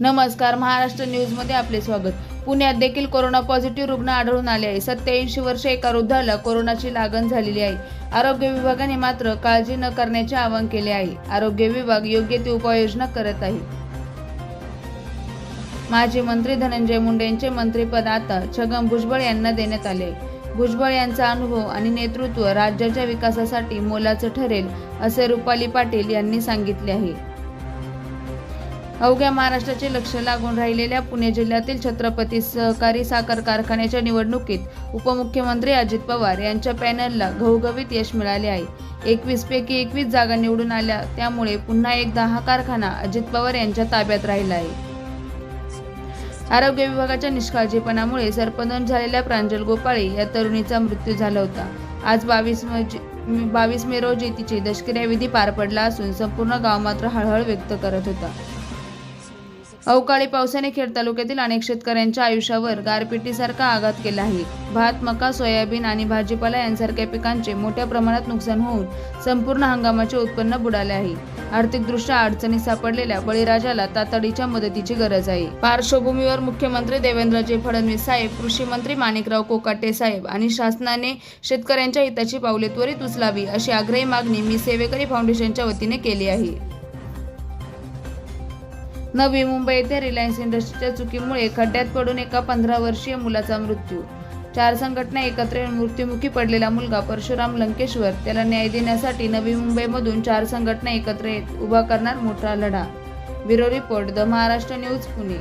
नमस्कार महाराष्ट्र न्यूजमध्ये आपले स्वागत. पुण्यात देखील कोरोना पॉझिटिव्ह रुग्ण आढळून आले आहे. सत्याऐंशी वर्ष एका वृद्धाला कोरोनाची लागण झालेली आहे. आरोग्य विभागाने मात्र काळजी न करण्याचे आवाहन केले आहे. आरोग्य विभाग योग्य ती उपाययोजना करत आहे. माजी मंत्री धनंजय मुंडे यांचे मंत्रिपद आता छगन भुजबळ यांना देण्यात आले आहे. भुजबळ यांचा अनुभव आणि नेतृत्व राज्याच्या विकासासाठी मोलाचं ठरेल असे रुपाली पाटील यांनी सांगितले आहे. अवघ्या महाराष्ट्राचे लक्ष लागून राहिलेल्या पुणे जिल्ह्यातील छत्रपती सहकारी साखर कारखान्याच्या निवडणुकीत उपमुख्यमंत्री अजित पवार यांच्या पॅनलला घवघवीत यश मिळाले आहे. एकवीस पैकी एकवीस जागा निवडून आल्या त्यामुळे पुन्हा एकदा हा कारखाना अजित पवार यांच्या ताब्यात राहिला आहे. आरोग्य विभागाच्या निष्काळजीपणामुळे सरपंच झालेल्या प्रांजल गोपाळे या तरुणीचा मृत्यू झाला होता. आज बावीस बावीस मे रोजी तिची दशक्रिया विधी पार पडला असून संपूर्ण गाव मात्र हळहळ व्यक्त करत होता. अवकाळी पावसाने खेड तालुक्यातील अनेक शेतकऱ्यांच्या आयुष्यावर गारपिटीसारखा आघात केला आहे. भात मका सोयाबीन आणि भाजीपाला यांसारख्या पिकांचे मोठ्या प्रमाणात नुकसान होऊन संपूर्ण हंगामाचे उत्पन्न बुडाले आहे. आर्थिकदृष्ट्या अडचणीत सापडलेल्या बळीराजाला तातडीच्या मदतीची गरज आहे. पार्श्वभूमीवर मुख्यमंत्री देवेंद्रजी फडणवीस साहेब कृषी मंत्री माणिकराव कोकाटे साहेब आणि शासनाने शेतकऱ्यांच्या हिताची पावले त्वरित उचलावी अशी आग्रही मागणी मी सेवेकरी फाउंडेशनच्या वतीने केली आहे. नवी मुंबई येथे रिलायन्स इंडस्ट्रीच्या चुकीमुळे खड्ड्यात पडून एका पंधरा वर्षीय मुलाचा मृत्यू. चार संघटना एकत्र येऊन मृत्युमुखी पडलेला मुलगा परशुराम लंकेश्वर त्याला न्याय देण्यासाठी नवी मुंबईमधून चार संघटना एकत्र येत उभा करणार मोठा लढा. Bureau report the Maharashtra news Pune.